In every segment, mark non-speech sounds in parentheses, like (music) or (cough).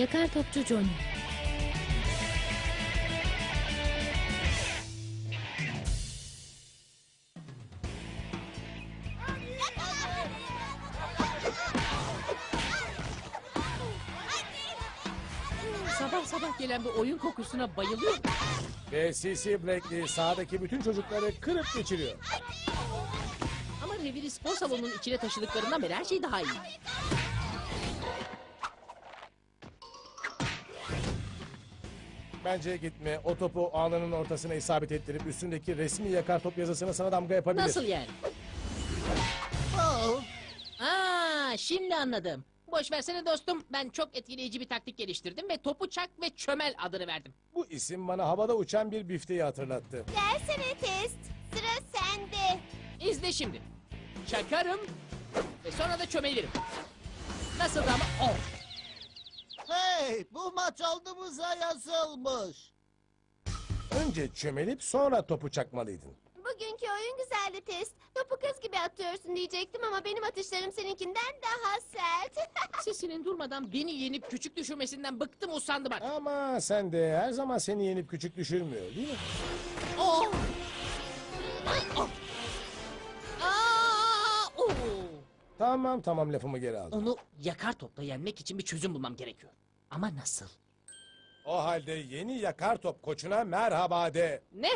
Yakar topçu Johnny. Sabah sabah gelen bu oyun kokusuna bayılıyorum. Ve CC Blackley sahadaki bütün çocukları kırıp geçiriyor. Ama reviri spor salonunun içine taşıdıklarından beri her şey daha iyi. Bence gitme. O topu ağlarının ortasına isabet ettirip üstündeki resmi yakar top yazısına sana damga yapabilir. Nasıl yani? Aa, şimdi anladım. Boş versene dostum. Ben çok etkileyici bir taktik geliştirdim ve topu çak ve çömel adını verdim. Bu isim bana havada uçan bir bifteyi hatırlattı. Versene test. Sıra sende. İzle şimdi. Çakarım ve sonra da çömelirim. Nasıl ama? Oh. Hey, bu maç aldığımıza yazılmış. Önce çömelip sonra topu çakmalıydın. Bugünkü oyun güzeldi test. Topu kız gibi atıyorsun diyecektim ama benim atışlarım seninkinden daha sert. (laughs) Sesinin durmadan beni yenip küçük düşürmesinden bıktım usandım artık. Ama sen de her zaman seni yenip küçük düşürmüyor değil mi? Oh. Oh. Tamam tamam lafımı geri aldım. Onu yakar topla yenmek için bir çözüm bulmam gerekiyor. Ama nasıl? O halde yeni yakar top koçuna merhaba de. Ne?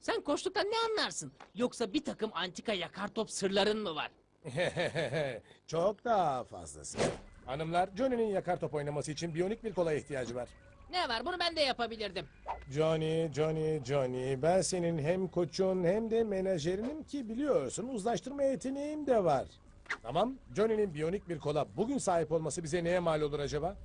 Sen koştuktan ne anlarsın? Yoksa bir takım antika yakar top sırların mı var? (laughs) Çok daha fazlası. Hanımlar, Johnny'nin yakar top oynaması için biyonik bir kola ihtiyacı var. Ne var bunu ben de yapabilirdim. Johnny, Johnny, Johnny. Ben senin hem koçun hem de menajerinim ki biliyorsun uzlaştırma yeteneğim de var. Tamam, Johnny'nin biyonik bir kola bugün sahip olması bize neye mal olur acaba?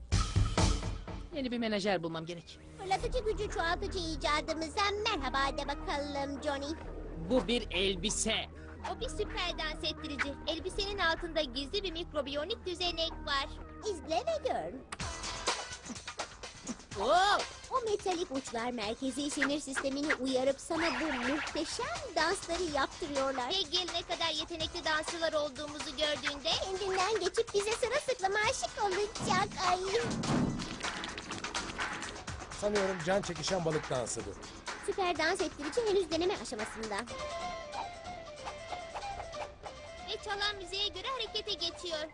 Yeni bir menajer bulmam gerek. Fırlatıcı gücü çoğaltıcı icadımıza merhaba de bakalım Johnny. Bu bir elbise. O bir süper dans ettirici. Elbisenin altında gizli bir mikrobiyonik düzenek var. İzle ve gör. Oo! O metalik uçlar merkezi sinir sistemini uyarıp sana bu muhteşem dansları yaptırıyorlar. Ve gelene kadar yetenekli dansçılar olduğumuzu gördüğünde kendinden geçip bize sırılsıklam aşık olacak. Ay. Sanıyorum can çekişen balık dansı bu. Süper dans ettirici henüz deneme aşamasında. Ve çalan müziğe göre harekete geçiyor.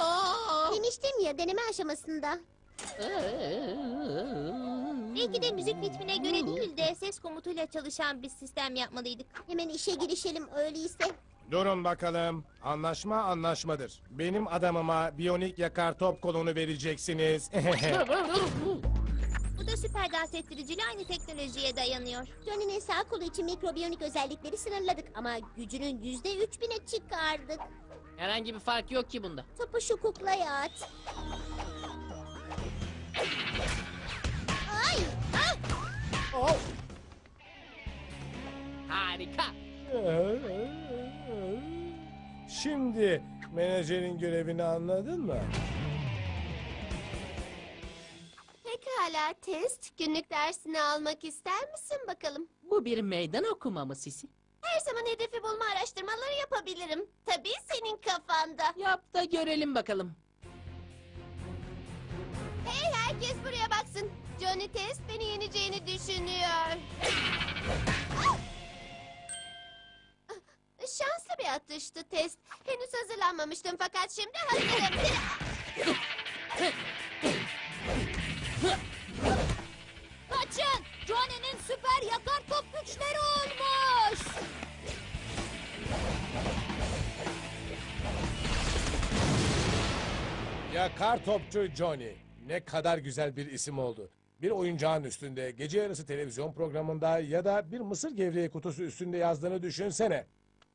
Aa! Demiştim ya deneme aşamasında. Belki de müzik ritmine göre değil de ses komutuyla çalışan bir sistem yapmalıydık. Hemen işe girişelim öyleyse. Durun bakalım. Anlaşma anlaşmadır. Benim adamıma biyonik yakar top kolunu vereceksiniz. Bu da süper dans ettiriciyle aynı teknolojiye dayanıyor. Johnny'nin sağ kolu için mikrobiyonik özellikleri sınırladık ama gücünün yüzde üç bine çıkardık. Herhangi bir fark yok ki bunda. Topu şu kuklaya at. Ay! Ah! Oh! Harika. Şimdi menajerin görevini anladın mı? Pekala test. Günlük dersini almak ister misin bakalım? Bu bir meydan okuma mı Sisi? Her zaman hedefi bulma araştırmaları yapabilirim. Tabii senin kafanda. Yap da görelim bakalım. Hey herkes buraya baksın. Johnny Test beni yeneceğini düşünüyor. Ah! Şanslı bir atıştı Test. Henüz hazırlanmamıştım fakat şimdi hazırım. Yakar topçu Johnny. Ne kadar güzel bir isim oldu. Bir oyuncağın üstünde, gece yarısı televizyon programında ya da bir mısır gevreği kutusu üstünde yazdığını düşünsene.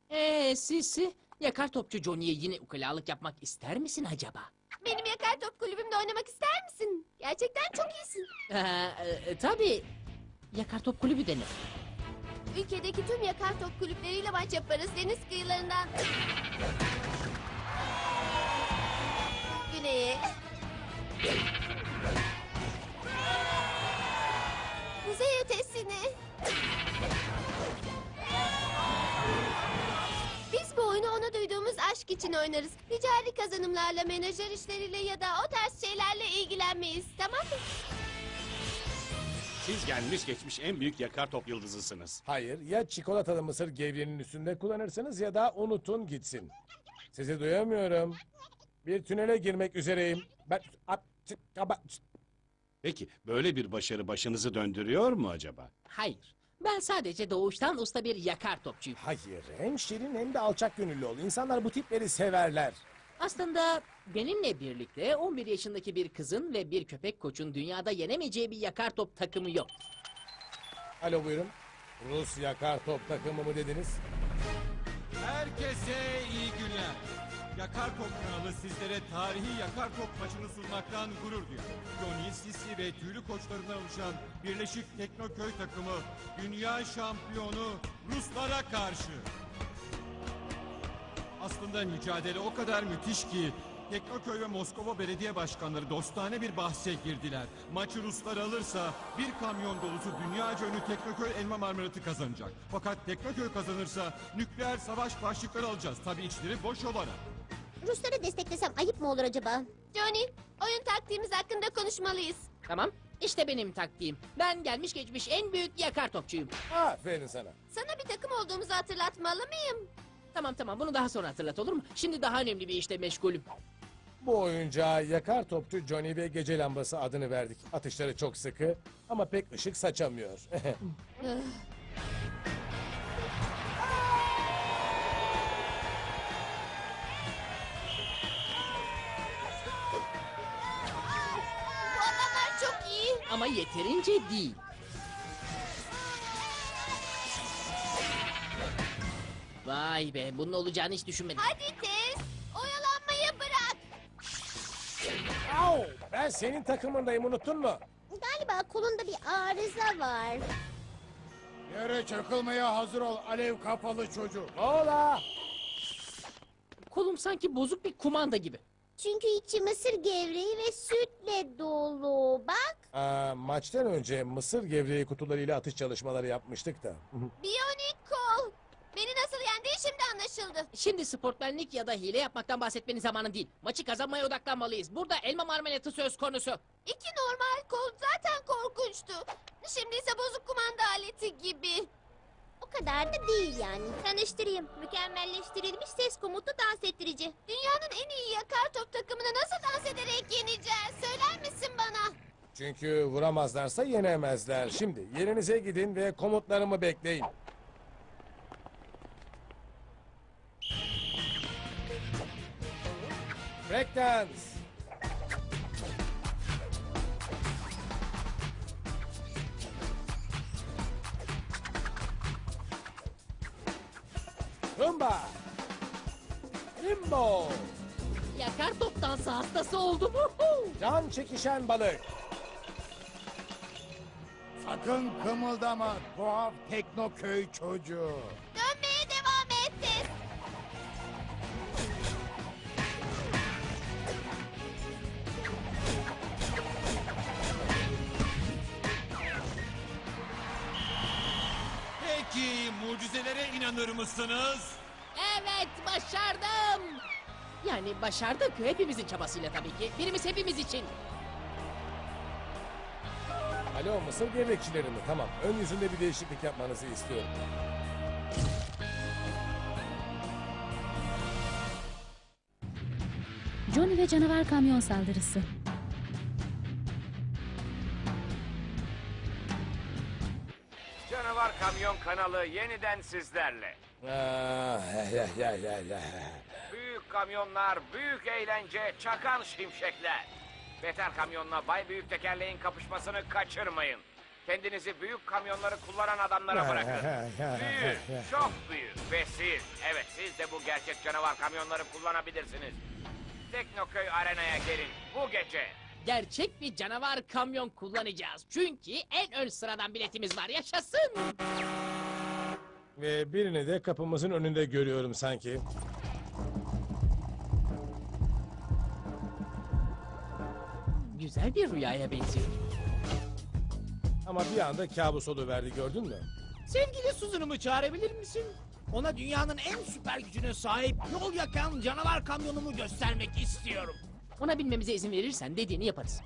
Ee Sisi, Yakar topçu Johnny'ye yine ukalalık yapmak ister misin acaba? Benim yakar top kulübümde oynamak ister misin? Gerçekten çok iyisin. Ee, e, tabii. Yakar top kulübü denir. Ülkedeki tüm yakar top kulüpleriyle maç yaparız deniz kıyılarından. Güneye. Kuzey ötesine. Biz bu oyunu ona duyduğumuz aşk için oynarız. Ticari kazanımlarla, menajer işleriyle ya da o tarz şeylerle ilgilenmeyiz. Tamam mı? Siz gelmiş geçmiş en büyük yakar top yıldızısınız. Hayır, ya çikolatalı mısır gevreğinin üstünde kullanırsınız ya da unutun gitsin. Sizi duyamıyorum. Bir tünele girmek üzereyim. Ben... Peki böyle bir başarı başınızı döndürüyor mu acaba? Hayır. Ben sadece doğuştan usta bir yakar topçuyum. Hayır, hem şirin hem de alçak gönüllü ol. İnsanlar bu tipleri severler. Aslında benimle birlikte 11 yaşındaki bir kızın ve bir köpek koçun dünyada yenemeyeceği bir yakar top takımı yok. Alo buyurun. Rus yakar top takımı mı dediniz? Herkese iyi günler. Yakar Top kanalı sizlere tarihi Yakar Top maçını sunmaktan gurur duyuyor. Johnny, Sisi ve tüylü koçlarından oluşan Birleşik Teknoköy takımı dünya şampiyonu Ruslara karşı. Aslında mücadele o kadar müthiş ki Teknoköy ve Moskova belediye başkanları dostane bir bahse girdiler. Maçı Ruslar alırsa bir kamyon dolusu dünyaca ünlü Teknoköy elma marmelatı kazanacak. Fakat Teknoköy kazanırsa nükleer savaş başlıkları alacağız. Tabii içleri boş olarak. Rusları desteklesem ayıp mı olur acaba? Johnny, oyun taktiğimiz hakkında konuşmalıyız. Tamam? İşte benim taktiğim. Ben gelmiş geçmiş en büyük yakar topçuyum. Aferin sana. Sana bir takım olduğumuzu hatırlatmalı mıyım? Tamam tamam bunu daha sonra hatırlat olur mu? Şimdi daha önemli bir işle meşgulüm. Bu oyuncağa yakar topçu Johnny ve gece lambası adını verdik. Atışları çok sıkı ama pek ışık saçamıyor. (laughs) Ama yeterince değil. Vay be bunun olacağını hiç düşünmedim. Hadi tez, oyalanmayı bırak. Au! Ben senin takımındayım unuttun mu? Galiba kolunda bir arıza var. Yere çakılmaya hazır ol alev kapalı çocuk. Ola! Kolum sanki bozuk bir kumanda gibi. Çünkü içi mısır gevreği ve sütle dolu. Bak, Aa, maçtan önce mısır gevreği kutularıyla atış çalışmaları yapmıştık da. (laughs) biyonik kol. Beni nasıl yendiği şimdi anlaşıldı. Şimdi sportmenlik ya da hile yapmaktan bahsetmenin zamanı değil. Maçı kazanmaya odaklanmalıyız. Burada elma marmelatı söz konusu. İki normal kol zaten korkunçtu. Şimdi ise bozuk kumanda aleti gibi. O kadar da değil yani. Tanıştırayım. Mükemmelleştirilmiş ses komutlu dans ettirici. Dünyanın en iyi yakar top takımını nasıl dans ederek yeneceğiz? Söyler misin bana? Çünkü vuramazlarsa yenemezler. Şimdi yerinize gidin ve komutlarımı bekleyin. Breakdance. Rumba. Limbo. Yakar top dansı hastası oldum. Can çekişen balık. Sakın kımıldama tuhaf teknoköy çocuğu. Dönmeye devam et Tez. Peki mucizelere inanır mısınız? Evet başardım. Yani başardık hepimizin çabasıyla tabii ki. Birimiz hepimiz için. Alo mısır gevrekçileri mi? Tamam. Ön yüzünde bir değişiklik yapmanızı istiyorum. Johnny ve canavar kamyon saldırısı. Kamyon kanalı yeniden sizlerle. Ah. Büyük kamyonlar, büyük eğlence, çakan şimşekler. Beter kamyonla bay büyük tekerleğin kapışmasını kaçırmayın. Kendinizi büyük kamyonları kullanan adamlara bırakın. Büyük, çok büyük. Ve siz, evet siz de bu gerçek canavar kamyonları kullanabilirsiniz. Teknoköy Arena'ya gelin bu gece. Gerçek bir canavar kamyon kullanacağız. Çünkü en ön sıradan biletimiz var. Yaşasın. Ve birini de kapımızın önünde görüyorum sanki. Güzel bir rüyaya benziyor. Ama bir anda kabus oluverdi gördün mü? Sevgili Susan'ımı çağırabilir misin? Ona dünyanın en süper gücüne sahip yol yakan canavar kamyonumu göstermek istiyorum. Ona binmemize izin verirsen dediğini yaparız.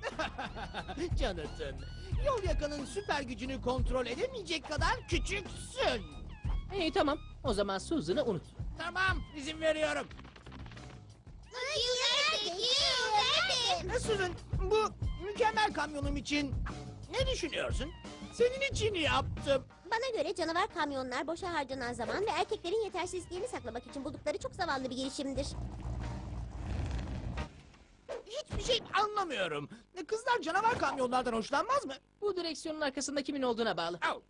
(laughs) Jonathan, yol yakanın süper gücünü kontrol edemeyecek kadar küçüksün. İyi tamam. O zaman Susan'ı unut. Tamam, izin veriyorum. E, Susan, bu mükemmel kamyonum için ne düşünüyorsun? Senin için yaptım. Bana göre canavar kamyonlar boşa harcanan zaman ve erkeklerin yetersizliğini saklamak için buldukları çok zavallı bir girişimdir. Hiçbir şey anlamıyorum. Kızlar canavar kamyonlardan hoşlanmaz mı? Bu direksiyonun arkasında kimin olduğuna bağlı. Au.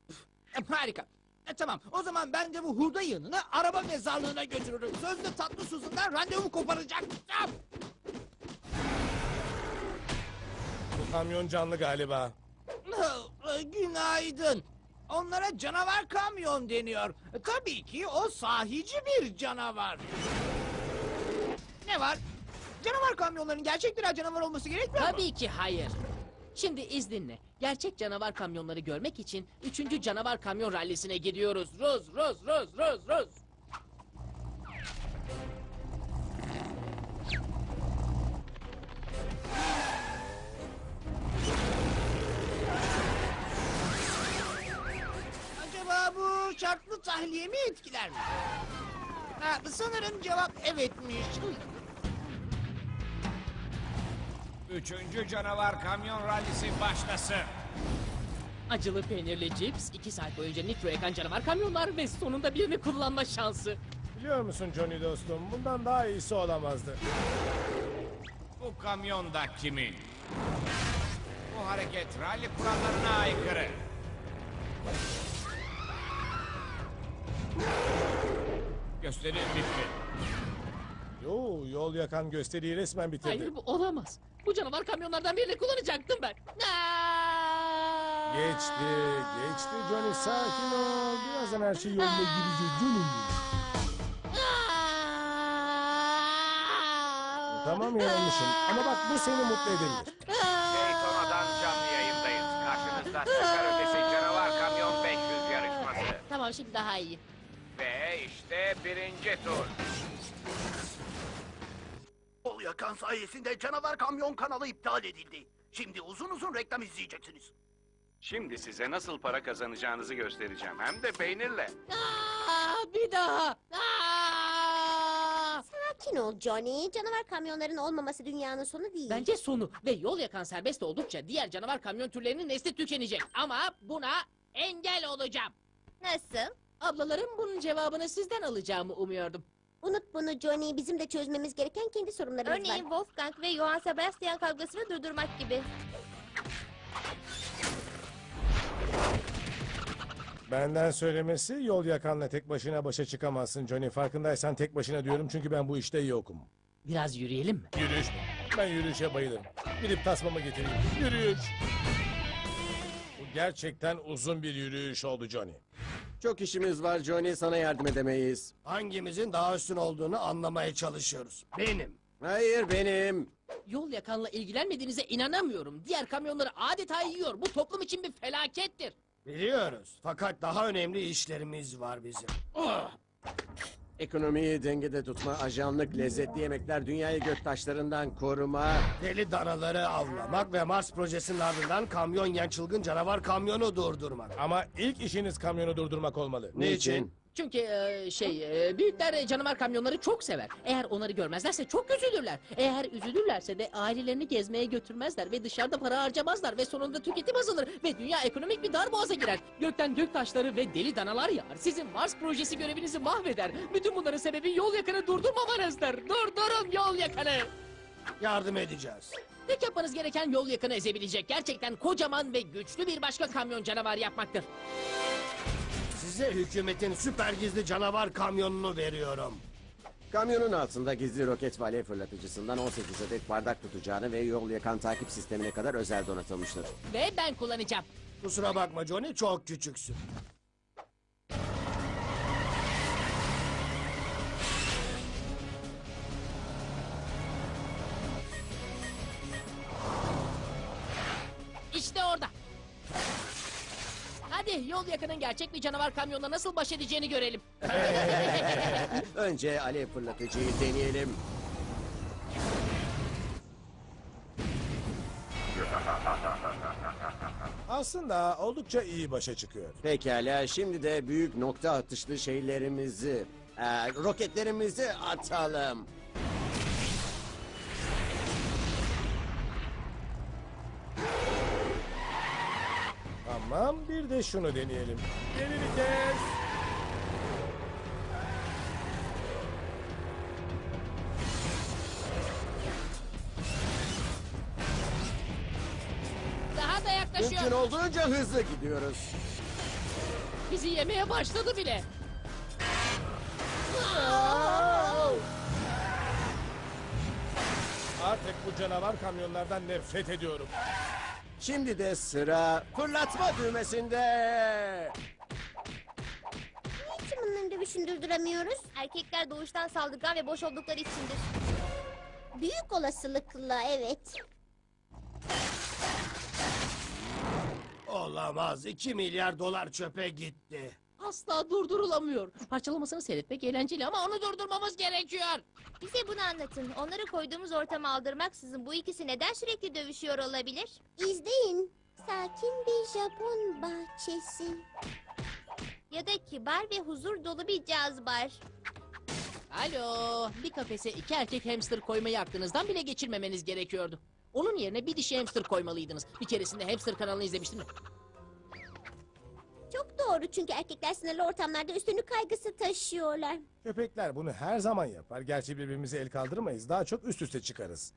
Harika. E, tamam o zaman ben de bu hurda yığınını araba mezarlığına götürürüm. Sözde tatlı Susan'dan randevu koparacak. Au. Bu kamyon canlı galiba. E, Günaydın. Onlara canavar kamyon deniyor. E, Tabii ki o sahici bir canavar. Ne var? Canavar kamyonların gerçek birer canavar olması gerekmiyor mu? Tabii ki hayır. Şimdi izninle. Gerçek canavar kamyonları görmek için 3. canavar kamyon rallisine gidiyoruz. Roz, roz, roz, roz, roz. Acaba bu şartlı tahliye mi etkiler mi? Ha, sanırım cevap evetmiş. Üçüncü canavar kamyon rallisi başlasın. Acılı peynirli cips, 2 saat boyunca nitro yakan canavar kamyonlar ve sonunda birini kullanma şansı. Biliyor musun Johnny dostum bundan daha iyisi olamazdı. Bu kamyon da kimin? Bu hareket ralli kurallarına aykırı. Gösteri bitti. Yo yol yakan gösteriyi resmen bitirdi. Hayır bu olamaz. Bu canavar kamyonlardan birini kullanacaktım ben. Aa! Geçti, geçti Johnny sakin ol. Birazdan her şey yoluna girecek canım. Tamam yanılmışım ama bak bu seni mutlu edebilir. Daytona'dan canlı yayındayız. Karşınızda süper ötesi canavar kamyon 500 yarışması. Tamam şimdi daha iyi. Ve işte birinci tur. Yakan sayesinde canavar kamyon kanalı iptal edildi. Şimdi uzun uzun reklam izleyeceksiniz. Şimdi size nasıl para kazanacağınızı göstereceğim. Hem de peynirle. Aa, bir daha. Aa! Sakin ol Johnny. Canavar kamyonların olmaması dünyanın sonu değil. Bence sonu ve yol yakan serbest oldukça diğer canavar kamyon türlerinin nesli tükenecek. Ama buna engel olacağım. Nasıl? Ablalarım bunun cevabını sizden alacağımı umuyordum. Unut bunu Johnny. Bizim de çözmemiz gereken kendi sorunlarımız var. Örneğin Wolfgang ve Johann Sebastian kavgasını durdurmak gibi. Benden söylemesi yol yakanla tek başına başa çıkamazsın Johnny. Farkındaysan tek başına diyorum çünkü ben bu işte yokum. Biraz yürüyelim mi? Yürüyüş mü? Ben yürüyüşe bayılırım. Gidip tasmamı getireyim. Yürüyüş. Gerçekten uzun bir yürüyüş oldu Johnny. Çok işimiz var Johnny sana yardım edemeyiz. Hangimizin daha üstün olduğunu anlamaya çalışıyoruz. Benim. Hayır benim. Yol yakanla ilgilenmediğinize inanamıyorum. Diğer kamyonları adeta yiyor. Bu toplum için bir felakettir. Biliyoruz. Fakat daha önemli işlerimiz var bizim. Ekonomiyi dengede tutma, ajanlık, lezzetli yemekler, dünyayı göktaşlarından koruma. Deli danaları avlamak ve Mars projesinin ardından kamyon yiyen çılgın canavar kamyonu durdurmak. Ama ilk işiniz kamyonu durdurmak olmalı. Niçin? Çünkü e, şey e, büyükler e, canavar kamyonları çok sever. Eğer onları görmezlerse çok üzülürler. Eğer üzülürlerse de ailelerini gezmeye götürmezler ve dışarıda para harcamazlar ve sonunda tüketim azalır ve dünya ekonomik bir darboğaza girer. Gökten gök taşları ve deli danalar yağar. Sizin Mars projesi görevinizi mahveder. Bütün bunların sebebi yol yakanı durdurmamanızdır. Durdurun yol yakanı. Yardım edeceğiz. Tek yapmanız gereken yol yakını ezebilecek gerçekten kocaman ve güçlü bir başka kamyon canavar yapmaktır. Size hükümetin süper gizli canavar kamyonunu veriyorum. Kamyonun altında gizli roket ve alev fırlatıcısından 18 adet bardak tutacağını ve yol yakan takip sistemine kadar özel donatılmıştır. Ve ben kullanacağım. Kusura bakma Johnny çok küçüksün. Yol yakının gerçek bir canavar kamyonla nasıl baş edeceğini görelim. (laughs) Önce alev fırlatıcıyı deneyelim. Aslında oldukça iyi başa çıkıyor. Pekala şimdi de büyük nokta atışlı şeylerimizi, e, roketlerimizi atalım. Tamam bir de şunu deneyelim. Geri vites. Daha da yaklaşıyor. Mümkün olduğunca hızlı gidiyoruz. Bizi yemeye başladı bile. Artık bu canavar kamyonlardan nefret ediyorum. Şimdi de sıra fırlatma düğmesinde. Niçin bunları dövüşün durdurmuyoruz? Erkekler doğuştan saldırgan ve boş oldukları içindir. Büyük olasılıkla evet. Olamaz 2 milyar dolar çöpe gitti. Asla durdurulamıyor. Parçalamasını seyretmek eğlenceli ama onu durdurmamız gerekiyor. Bize bunu anlatın. Onları koyduğumuz ortama aldırmaksızın bu ikisi neden sürekli dövüşüyor olabilir? İzleyin. Sakin bir Japon bahçesi. Ya da kibar ve huzur dolu bir caz bar. Alo, bir kafese iki erkek hamster koymayı aklınızdan bile geçirmemeniz gerekiyordu. Onun yerine bir dişi hamster koymalıydınız. Bir keresinde hamster kanalını izlemiştim. Çok doğru çünkü erkekler sınırlı ortamlarda üstünlük kaygısı taşıyorlar. Köpekler bunu her zaman yapar. Gerçi birbirimize el kaldırmayız. Daha çok üst üste çıkarız.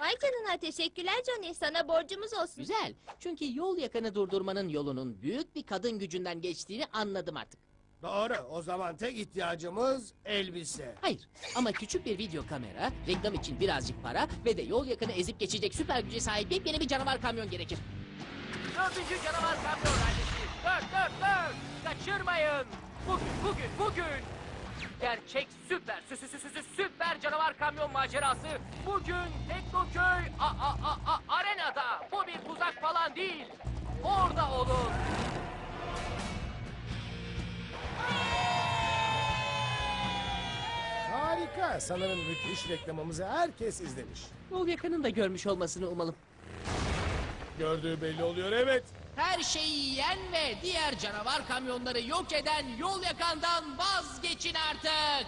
Vay canına teşekkürler Johnny. Sana borcumuz olsun. Güzel. Çünkü yol yakanı durdurmanın yolunun büyük bir kadın gücünden geçtiğini anladım artık. Doğru o zaman tek ihtiyacımız elbise. Hayır ama küçük bir video kamera, reklam için birazcık para ve de yol yakını ezip geçecek süper güce sahip yepyeni bir canavar kamyon gerekir. Dördüncü canavar kamyon rallisi. Dört dört dört. Kaçırmayın. Bugün bugün bugün. Gerçek süper sü sü sü sü sü- süper canavar kamyon macerası. Bugün Teknoköy a a a a arenada. Bu bir tuzak falan değil. Orada olun. Harika. Sanırım müthiş reklamımızı herkes izlemiş. Yol yakının da görmüş olmasını umalım. Gördüğü belli oluyor evet. Her şeyi yiyen ve diğer canavar kamyonları yok eden yol yakandan vazgeçin artık.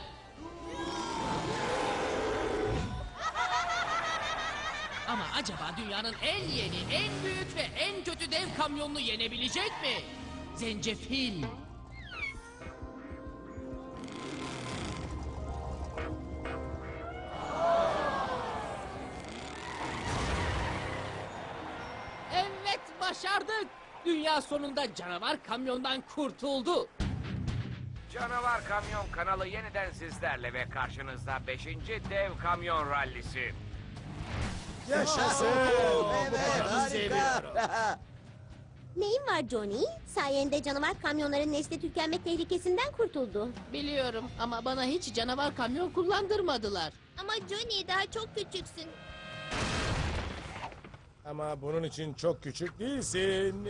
Ama acaba dünyanın en yeni, en büyük ve en kötü dev kamyonunu yenebilecek mi? Zencefil. Dünya sonunda canavar kamyondan kurtuldu. Canavar Kamyon kanalı yeniden sizlerle ve karşınızda 5. dev kamyon rallisi. Yaşasın. Evet harika. Neyin var Johnny? Sayende canavar kamyonların nesli tükenme tehlikesinden kurtuldu. Biliyorum ama bana hiç canavar kamyon kullandırmadılar. Ama Johnny daha çok küçüksün. Ama bunun için çok küçük değilsin. (laughs)